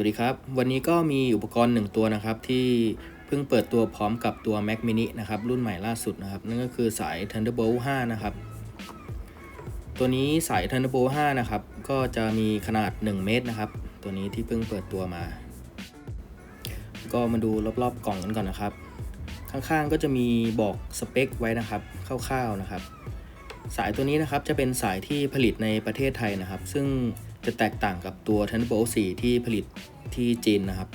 วัสดีครับ วันนี้ก็มีอุปกรณ์หนึ่งตัวนะครับ ที่เพิ่งเปิดตัวพร้อมกับตัว Mac mini นะครับ รุ่นใหม่ล่าสุดนะครับ นั่นก็คือสาย Thunderbolt 5 นะครับ ตัวนี้สาย Thunderbolt 5 นะครับ ก็จะมีขนาด 1 เมตรนะครับ ตัวนี้ที่เพิ่งเปิดตัวมา ก็มาดูรอบๆกล่องกันก่อนนะครับ ข้างๆก็จะมีบอกสเปคไว้นะครับคร่าวๆนะครับ สายตัวนี้นะครับจะเป็นสายที่ผลิตในประเทศไทยนะครับ ซึ่ง จะแตกต่างกับตัว Thunderbolt 4 ที่ผลิตที่จีนนะครับ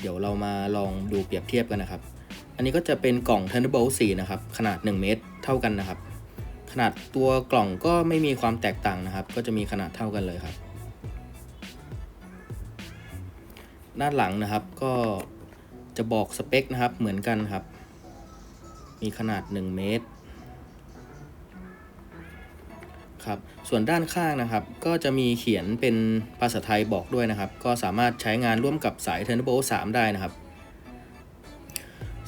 เดี๋ยวเรามาลองดูเปรียบเทียบกันนะครับ อันนี้ก็จะเป็นกล่อง Thunderbolt 4 นะครับ ขนาด 1 เมตรเท่ากันนะครับ ขนาดตัวกล่องก็ไม่มีความแตกต่างนะครับ ก็จะมีขนาดเท่ากันเลยครับ ด้านหลังนะครับก็จะบอกสเปคนะครับเหมือนกันครับ มีขนาด 1 เมตร ครับส่วนด้านข้างนะครับ ก็จะมีเขียนเป็นภาษาไทยบอกด้วยนะครับ ก็สามารถใช้งานร่วมกับสาย Thunderbolt 3ได้นะครับ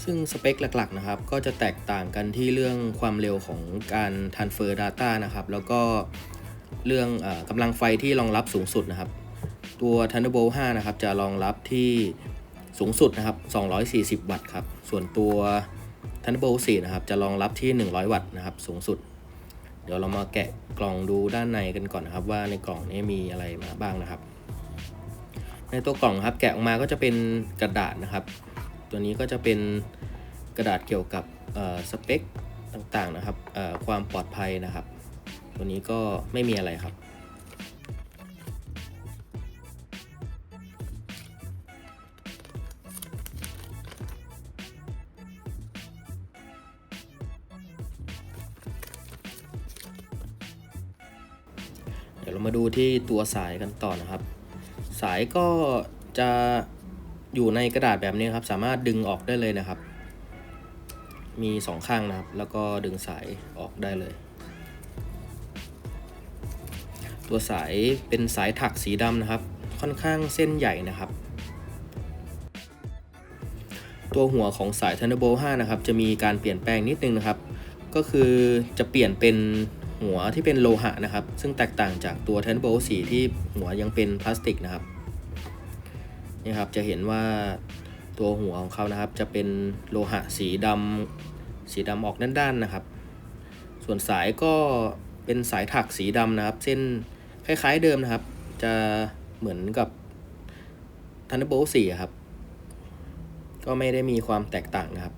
ซึ่งสเปคหลักๆนะครับ ก็จะแตกต่างกันที่เรื่องความเร็วของการ transfer data นะครับ แล้วก็เรื่องอกำลังไฟที่รองรับสูงสุดนะครับ ตัว Thunderbolt 5 นะครับ จะรองรับที่สูงสุดนะครับ 240 วัตต์ครับ ส่วนตัว Thunderbolt 4 นะครับ จะรองรับที่ 100 วัตต์นะครับ สูงสุด เดี๋ยวเรามาแกะกล่องดูด้านในกันก่อนนะครับ ว่าในกล่องนี้มีอะไรมาบ้างนะครับ ในตัวกล่องครับแกะออกมาก็จะเป็นกระดาษนะครับ ตัวนี้ก็จะเป็นกระดาษเกี่ยวกับสเปคต่างๆนะครับความปลอดภัยนะครับ ตัวนี้ก็ไม่มีอะไรครับ เรามาดูที่ตัวสายกันต่อนะครับ สายก็จะอยู่ในกระดาษแบบนี้ครับ สามารถดึงออกได้เลยนะครับ มี2ข้างนะครับ แล้วก็ดึงสายออกได้เลย ตัวสายเป็นสายถักสีดำนะครับ ค่อนข้างเส้นใหญ่นะครับ ตัวหัวของสาย Thunderbolt 5 นะครับ จะมีการเปลี่ยนแปลงนิดนึงนะครับ ก็คือจะเปลี่ยนเป็น หัวที่เป็นโลหะนะครับ ซึ่งแตกต่างจากตัว Thunderbolt 4ที่หัวยังเป็นพลาสติกนะครับนี่ครับจะเห็นว่าตัวหัวของเขานะครับ จะเป็นโลหะสีดำสีดำออกด้านๆนะครับ ส่วนสายก็เป็นสายถักสีดำนะครับ เส้นคล้ายๆเดิมนะครับ จะเหมือนกับ Thunderbolt 4 ครับ ก็ไม่ได้มีความแตกต่างนะครับ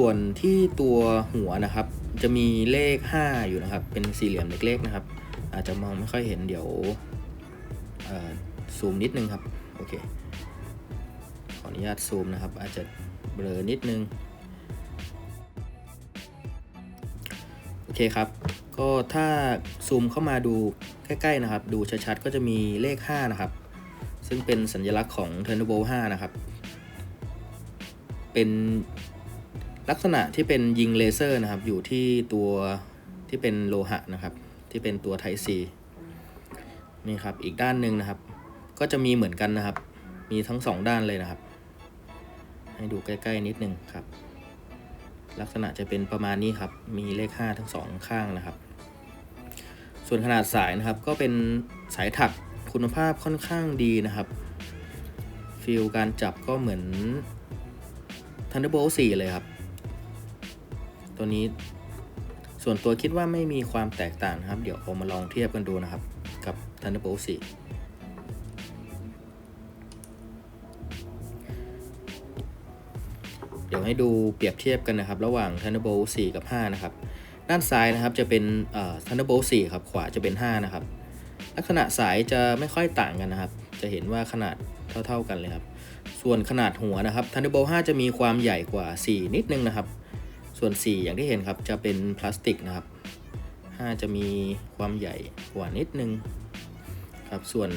ส่วนที่ตัวหัวนะครับ จะมีเลข 5 อยู่นะครับ เป็นสี่เหลี่ยมเล็กๆนะครับ อาจจะมองไม่ค่อยเห็นเดี๋ยวซูมนิดนึงครับ โอเค ขออนุญาตซูมนะครับ อาจจะเบลอนิดนึง โอเคครับ ก็ถ้าซูมเข้ามาดูใกล้ๆนะครับ ดูชัดๆ ก็จะมีเลข 5 นะครับ ซึ่งเป็นสัญลักษณ์ของ Thunderbolt 5 นะครับ เป็น ลักษณะที่เป็นยิงเลเซอร์นะครับ อยู่ที่ตัวที่เป็นโลหะนะครับ ที่เป็นตัวไทซีนี่ครับอีกด้านหนึ่งนะครับ ก็จะมีเหมือนกันนะครับ มีทั้งสองด้านเลยนะครับ ให้ดูใกล้ๆนิดนึงครับ ลักษณะจะเป็นประมาณนี้ครับ มีเลข 5 ทั้งสองข้างนะครับ ส่วนขนาดสายนะครับก็เป็นสายถักคุณภาพค่อนข้างดีนะครับฟิลการจับก็เหมือน Thunderbolt 4 เลยครับ ตัวนี้ ส่วนตัวคิดว่าไม่มีความแตกต่างครับ เดี๋ยวผมมาลองเทียบกันดูนะครับ กับ Thunderbolt 4เดี๋ยวให้ดูเปรียบเทียบกันนะครับ ระหว่าง Thunderbolt 4 กับ 5 นะครับ ด้านซ้ายนะครับจะเป็น Thunderbolt 4 ครับ ขวาจะเป็น 5 นะครับ ลักษณะสายจะไม่ค่อยต่างกันนะครับ จะเห็นว่าขนาดเท่าๆกันเลยครับ ส่วนขนาดหัวนะครับ Thunderbolt 5 จะมีความใหญ่กว่า 4 นิดนึงนะครับ ส่วน 4 อย่างที่เห็นครับจะเป็นพลาสติกนะครับ 5 จะมีความใหญ่กว่านิดนึงครับส่วน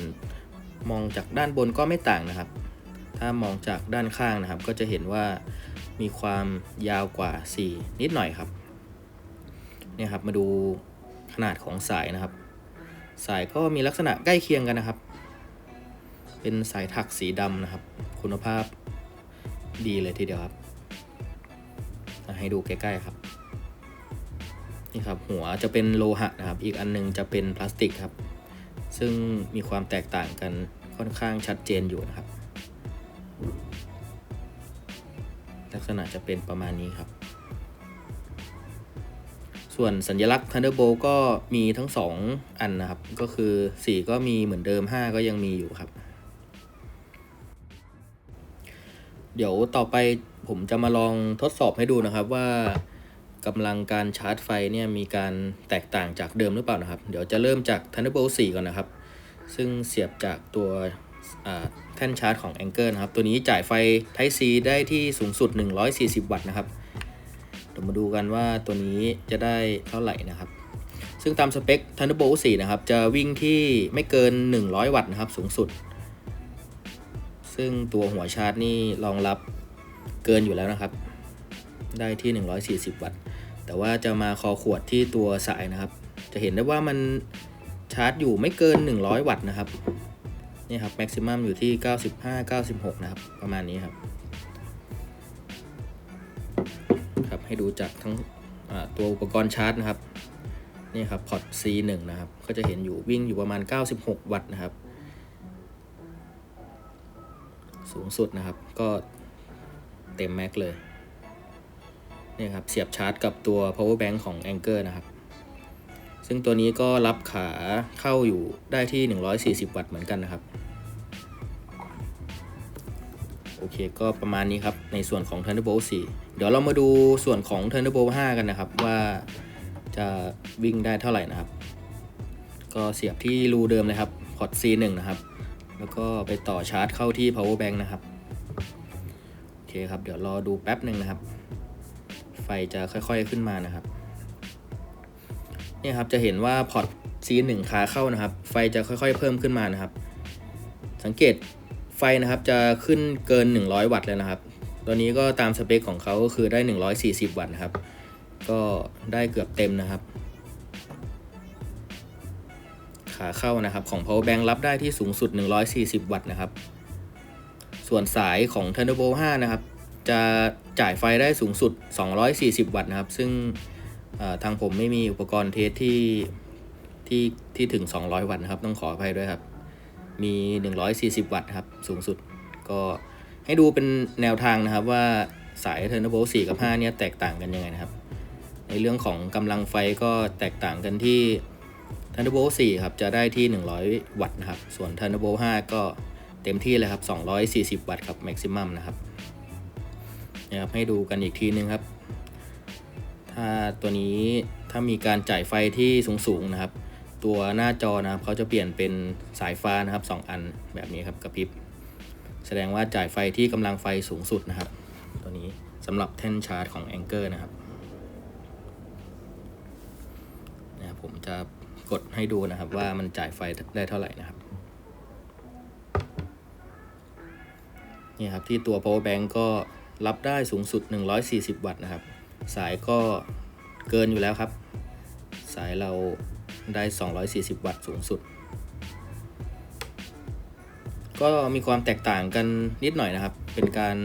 มองจากด้านบนก็ไม่ต่างนะครับ ถ้ามองจากด้านข้างนะครับ ก็จะเห็นว่ามีความยาวกว่า 4 นิดหน่อยครับเนี่ยครับมาดูขนาดของสายนะครับ สายก็มีลักษณะใกล้เคียงกันนะครับ เป็นสายถักสีดำนะครับ คุณภาพดีเลยทีเดียวครับ ให้ดูใกล้ๆครับนี่ครับหัวจะเป็นโลหะนะครับ อีกอันหนึงจะเป็นพลาสติกครับ ซึ่งมีความแตกต่างกันค่อนข้างชัดเจนอยู่นะครับ ลักษณะจะเป็นประมาณนี้ครับ ส่วนสัญลักษณ์ Thunderbolt ก็มีทั้ง 2 อันนะครับ ก็คือ 4 ก็มีเหมือนเดิม 5 ก็ยังมีอยู่ครับ เดี๋ยวต่อไปผมจะมาลองทดสอบให้ดูนะครับว่ากำลังการชาร์จไฟเนี่ยมีการแตกต่างจากเดิมหรือเปล่านะครับ เดี๋ยวจะเริ่มจาก Thunderbolt 4 ก่อนนะครับ ซึ่งเสียบจากตัวแท่นชาร์จของ Anker นะครับ ตัวนี้จ่ายไฟ Type C ได้ที่สูงสุด 140 วัตต์นะครับเดี๋ยวมาดูกันว่าตัวนี้จะได้เท่าไหร่นะครับ ซึ่งตามสเปค Thunderbolt 4 นะครับ จะวิ่งที่ไม่เกิน 100 วัตต์นะครับ สูงสุด ซึ่งตัวหัวชาร์จนี่รองรับเกินอยู่แล้วนะครับ ได้ที่ 140 วัตต์ แต่ว่าจะมาคอขวดที่ตัวสายนะครับ จะเห็นได้ว่ามันชาร์จอยู่ไม่เกิน 100 วัตต์นะครับนี่ครับแม็กซิมัมอยู่ที่ 95 96 นะครับ ประมาณนี้ครับครับให้ดูจากทั้งตัวอุปกรณ์ชาร์จนะครับนี่ครับพอร์ต C1 นะครับ ก็จะเห็นอยู่วิ่งอยู่ประมาณ 96 วัตต์นะครับ สูงสุดนะครับ ก็เต็มแม็กเลยนี่ครับเสียบชาร์จกับตัว power bank ของ Anker นะครับ ซึ่งตัวนี้ก็รับขาเข้าอยู่ได้ที่ 140 วัตต์เหมือนกันนะครับ โอเคก็ประมาณนี้ครับ ในส่วนของ Thunderbolt 4 เดี๋ยวเรามาดูส่วนของ Thunderbolt 5 กันนะครับ ว่าจะวิ่งได้เท่าไหร่นะครับ ก็เสียบที่รูเดิมเลยครับพอร์ต C1 นะครับ แล้วก็ไปต่อชาร์จเข้าที่ power bank นะครับ โอเคครับ เดี๋ยวรอดูแป๊บหนึ่งนะครับ ไฟจะค่อยๆขึ้นมานะครับ เนี่ยครับจะเห็นว่าพอร์ต C1 ขาเข้านะครับ ไฟจะค่อยๆเพิ่มขึ้นมานะครับ สังเกตไฟนะครับจะขึ้นเกิน 100 วัตต์เลยนะครับตัวนี้ก็ตามสเปคของเขาก็คือได้ 140 วัตต์นะครับ ก็ได้เกือบเต็มนะครับ ขาเข้านะครับ ของ power bank รับได้ที่สูงสุด 140 วัตต์นะครับ ส่วนสายของ Thunderbolt 5 นะครับ จะจ่ายไฟได้สูงสุด 240 วัตต์นะครับ ซึ่งทางผมไม่มีอุปกรณ์เทสที่ที่ที่ถึง 200 วัตต์นะครับ ต้องขออภัยด้วยครับ มี 140 วัตต์ครับ สูงสุด ก็ให้ดูเป็นแนวทางนะครับว่าสาย Thunderbolt 4 กับ 5 เนี่ยแตกต่างกันยังไงนะครับ ในเรื่องของกำลังไฟก็แตกต่างกันที่ Thunderbolt 4 ครับ จะได้ที่ 100 วัตต์นะครับ ส่วน Thunderbolt 5 ก็เต็มที่เลยครับ 240 วัตต์ครับ maximum นะครับนะครับให้ดูกันอีกทีนึงครับ ถ้าตัวนี้ถ้ามีการจ่ายไฟที่สูงๆนะครับ ตัวหน้าจอนะครับเขาจะเปลี่ยนเป็นสายฟ้านะครับ 2 อันแบบนี้ครับกระพริบ แสดงว่าจ่ายไฟที่กำลังไฟสูงสุดนะครับ ตัวนี้สำหรับแท่นชาร์จของ Anker นะครับนะครับ ผมจะกดให้ดูนะครับ ว่ามันจ่ายไฟได้เท่าไหร่นะครับนี่ครับที่ตัว power bank ก็รับได้สูงสุด 140 วัตต์นะครับ สายก็เกินอยู่แล้วครับ สายเราได้ 240 วัตต์สูงสุด ก็มีความแตกต่างกันนิดหน่อยนะครับ เป็นการ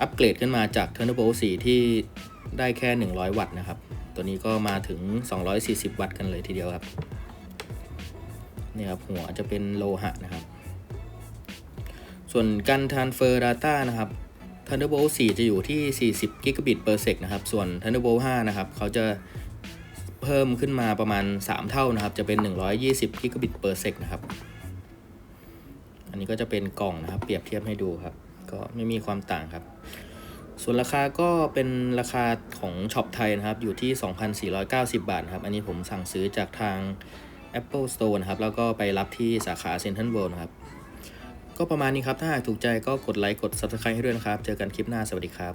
อัปเกรดขึ้นมาจาก Thunderbolt 4 ที่ได้แค่ 100 วัตต์นะครับ ตัวนี้ก็มาถึง 240 วัตต์กันเลยทีเดียวครับนี่ครับหัวจะเป็นโลหะนะครับ ส่วนการ transfer data นะครับ Thunderbolt 4 จะอยู่ที่ 40 gigabit per sec นะครับ ส่วน Thunderbolt 5 นะครับ เขาจะเพิ่มขึ้นมาประมาณ 3 เท่านะครับ จะเป็น 120 gigabit per sec นะครับ อันนี้ก็จะเป็นกล่องนะครับ เปรียบเทียบให้ดูครับ ก็ไม่มีความต่างครับ ส่วนราคาก็เป็นราคาของช็อปไทยนะครับ อยู่ที่ 2,490 บาทครับ อันนี้ผมสั่งซื้อจากทาง Apple Store นะครับ แล้วก็ไปรับที่สาขา Central World นะครับ ก็ประมาณนี้ครับ ถ้าหากถูกใจก็กดไลค์ กด Subscribe ให้ด้วยนะครับ เจอกันคลิปหน้า สวัสดีครับ